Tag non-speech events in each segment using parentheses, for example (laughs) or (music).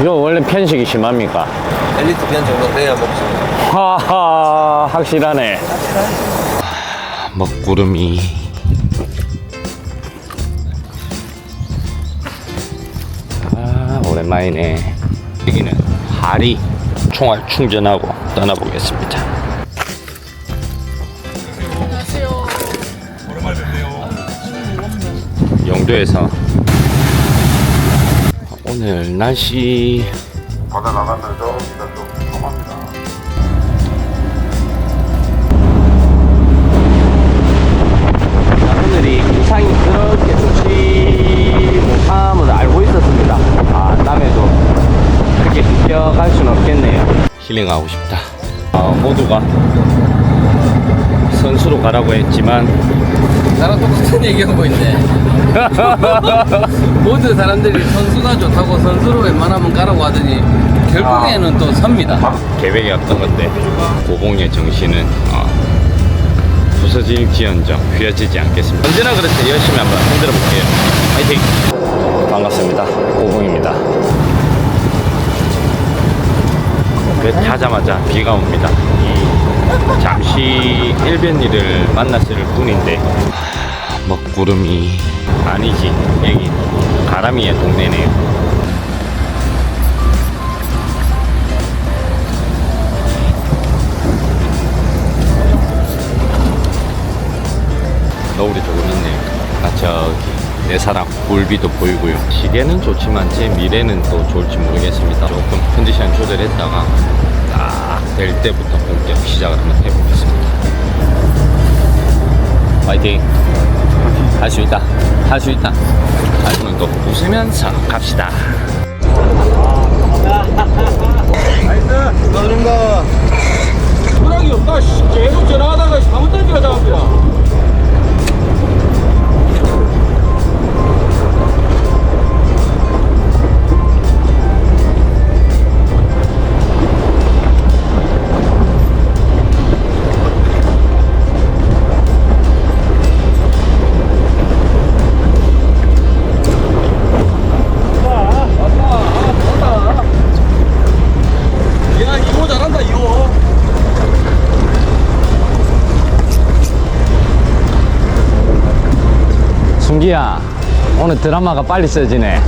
이거 원래 편식이 심합니까? 엘리트 편 정도 돼야 먹지. 하하 확실하네 먹구름이 아 오랜만이네 여기는 하리 총알 충전하고 떠나보겠습니다 영도에서 오늘 날씨 바다 나가면서 일단 좀 험합니다. 오늘이 기상이 그렇게 좋지 못함을 알고 있었습니다. 아, 다음에도 그렇게 비껴갈 수는 없겠네요. 힐링하고 싶다. 아, 모두가 선수로 가라고 했지만 나랑 똑같은 얘기하고 있네. (laughs) 모든 사람들이 선수가 좋다고 선수로 웬만하면 가라고 하더니 결국에는 또 섭니다. 계획이 없던 건데 고공의 정신은 어, 부서질지언정 휘어지지 않겠습니다. 언제나 그렇듯 열심히 한번 흔들어 볼게요. 화이팅! 반갑습니다. 고공입니다. 그 타자마자 비가 옵니다. 이 잠시 일변이를 만났을 뿐인데 하, 먹구름이 아니지 여기 가람이의 동네네요. 노을이 조금 있네요. 아, 저기, 내 사랑, 굴비도 보이고요. 시계는 좋지만 제 미래는 또 좋을지 모르겠습니다. 조금 컨디션 조절했다가 딱 될 때부터 본격 시작을 한번 해보겠습니다. 파이팅! 할 수 있다. 할 수 있다. 또 웃으면서 갑시다. 오늘 드라마가 빨리 써지네.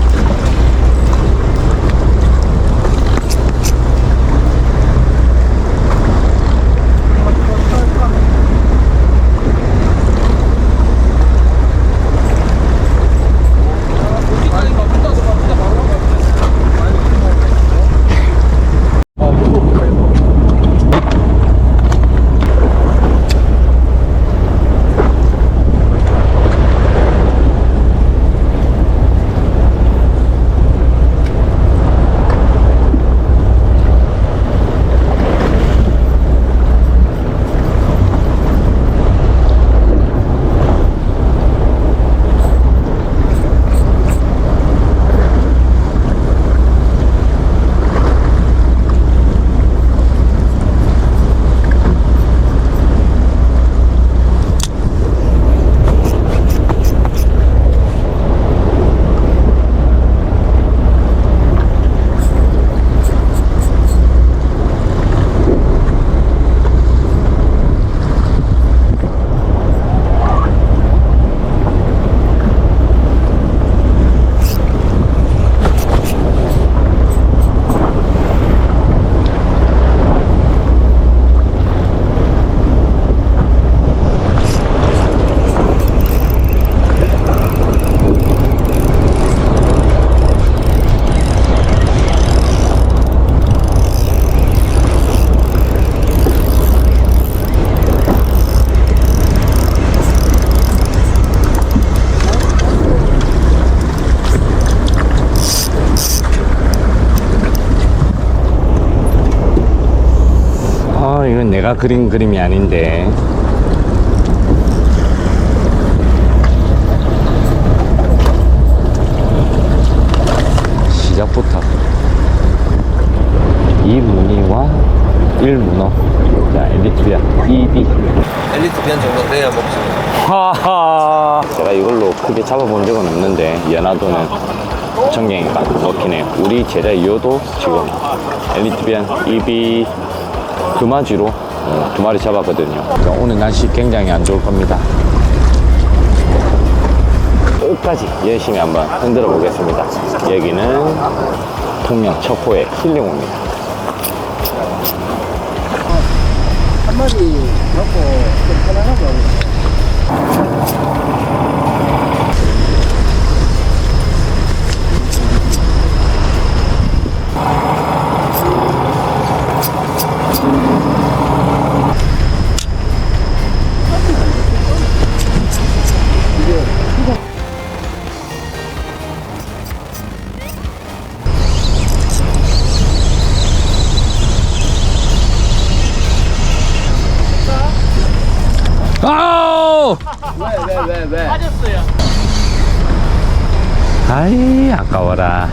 아, 이건 내가 그린 그림이 아닌데. 시작부터 이 무늬와 일 문어 자 엘리트야 ED 엘리트 편 정도 돼야 먹지. 하하 제가 이걸로 크게 잡아본 적은 없는데 연화도는 전갱이가 먹히네요. 우리 제자 이호도 지금 엘리트비안 금아지로 어, 두 마리 잡았거든요. 자, 오늘 날씨 굉장히 안 좋을 겁니다. 끝까지 열심히 한번 흔들어 보겠습니다. 여기는 통영 척포의 힐링호입니다. 한 마리 잡고 좀 편안하게 하고 아이, 아까워라.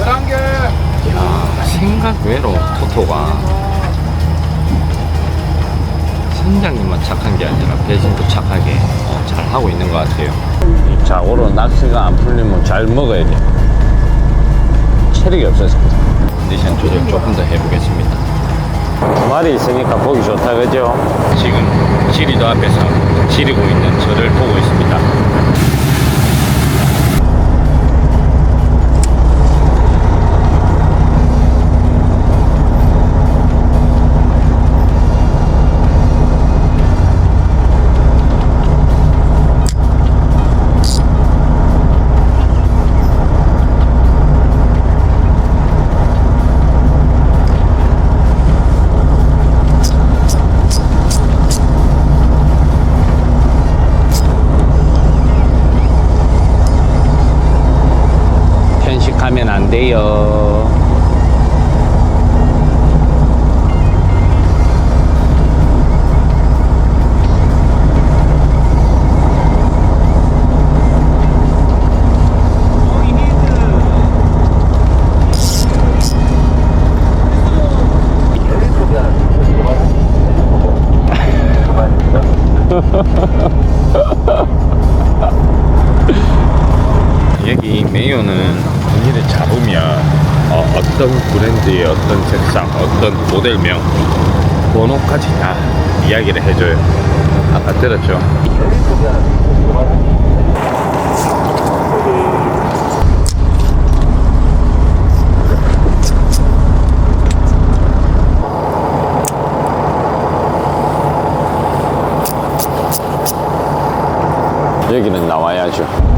11개 야, 생각 외로 토토가 선장님만 착한 게 아니라 배신도 착하게 어, 잘 하고 있는 것 같아요. 이 자고로 낚시가 안 풀리면 잘 먹어야 돼. 체력이 없어서. 컨디션 조절 조금 더 해보겠습니다. 두 마리 있으니까 보기 좋다, 그죠? 지금 지리도 앞에서 지리고 있는 저를 보고 있습니다. 편 어, 떤 브랜드의 어떤 색상, 어떤 모델명, 번호까지 다 이야기를 해줘요. 아까 들었죠? 여기는 나와야죠.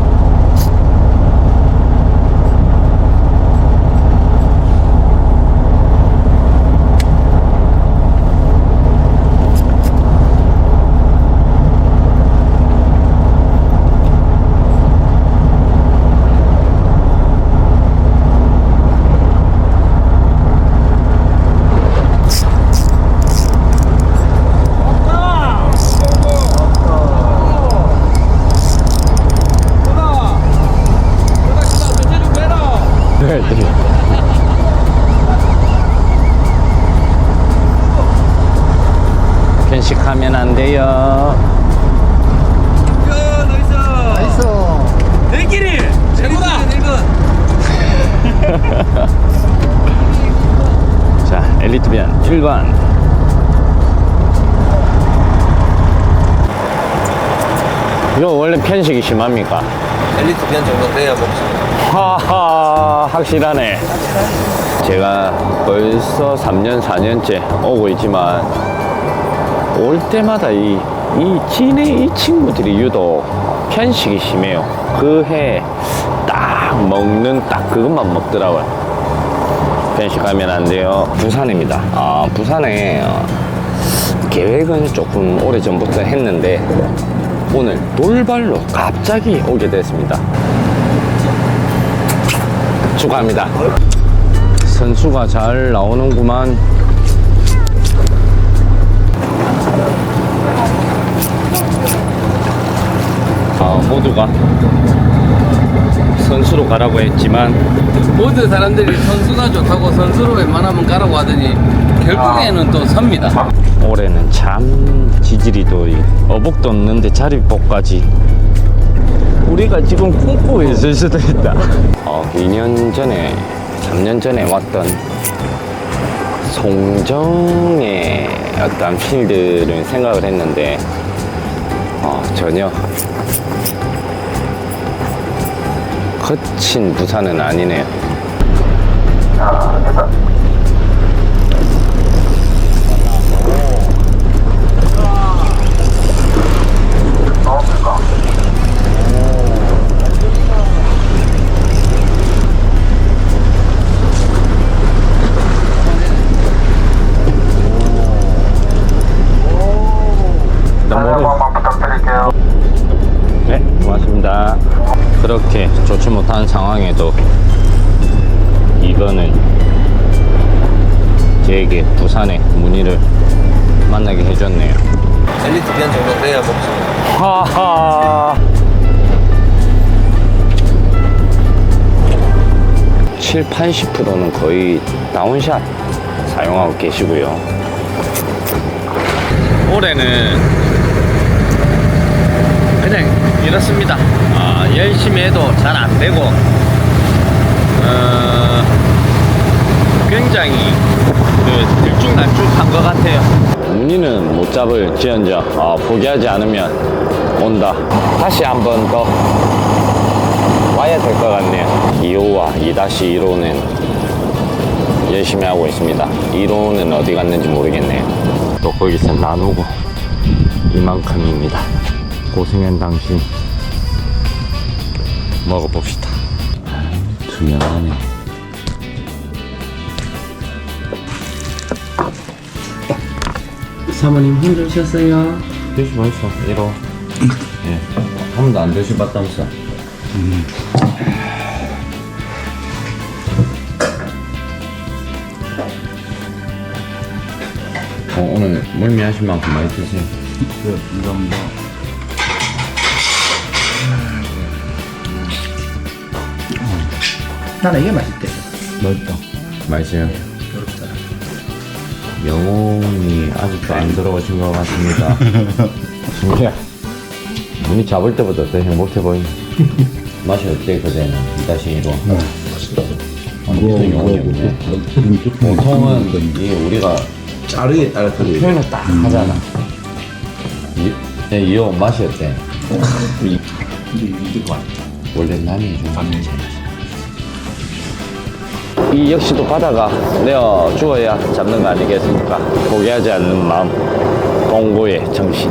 보다 보다 시다 전체 좀 내라 네, 네. 편식 하면 안 돼요. 야 나이스 나이스 대끼리 최고다 1번 자, 엘리트변 1번. 이거 원래 편식이 심합니까? 엘리트 편 정도 돼야 먹지. 하하, 확실하네. 제가 벌써 3년, 4년째 오고 있지만, 올 때마다 이, 이 진해 이 친구들이 유독 편식이 심해요. 그 해 딱 먹는 딱 그것만 먹더라고요. 편식하면 안 돼요. 부산입니다. 아, 부산에 어, 계획은 조금 오래 전부터 했는데, 오늘 돌발로 갑자기 오게 됐습니다. 축하합니다. 선수가 잘 나오는구만. 아, 모두가 선수로 가라고 했지만 모든 사람들이 선수가 좋다고 선수로 웬만하면 가라고 하더니 결국에는 또 섭니다. 올해는 참 지질이도 이 어복도 없는데 자리복까지 우리가 지금 꿈꾸고 있을 수도 있다. 어, 2년 전에, 3년 전에 왔던 송정의 어떤 필드를 생각을 했는데, 어, 전혀 거친 부산은 아니네요. 자리 부산의 문의를 만나게 해줬네요. 엘리트 비한 정도 돼야 먹지. 하하. 7, 80%는 거의 다운샷 사용하고 계시고요. 올해는 그냥 이렇습니다. 아, 열심히 해도 잘 안 되고, 어, 굉장히 그 들쭉날쭉한 것 같아요. 문의는 못 잡을 지언정 아, 포기하지 않으면 온다. 다시 한 번 더 와야 될 것 같네요. 2호와 2-1호는 열심히 하고 있습니다. 1호는 어디 갔는지 모르겠네요. 또 거기서 나누고 이만큼입니다. 고생한 당신 먹어봅시다. 아, 투명하네. 사모님 힘드셨어요? 드셔봤어, 1호. 예. 한 번도 안 드셔봤다면서. 어, 오늘 멀미하신 만큼 많이 드세요. 나는 이게 맛있대. 맛있다. 맛있어요. 영혼이 아직도 안 들어오신 것 같습니다. (laughs) 진짜 문이 잡을 때보다 더 행복해 보이네. 맛이 어때 그대는? 다시 이거. 완전 영혼이 없네. 보통은 이 우리가 자르에 따라 틀려. 표현을 딱 하잖아. 이, 네, 이거 맛이 어때? 원래 남이 좀 맞는 제일 맛있어. 이 역시도 바다가 내어 주어야 잡는 거 아니겠습니까? 포기하지 않는 마음, 공고의 정신.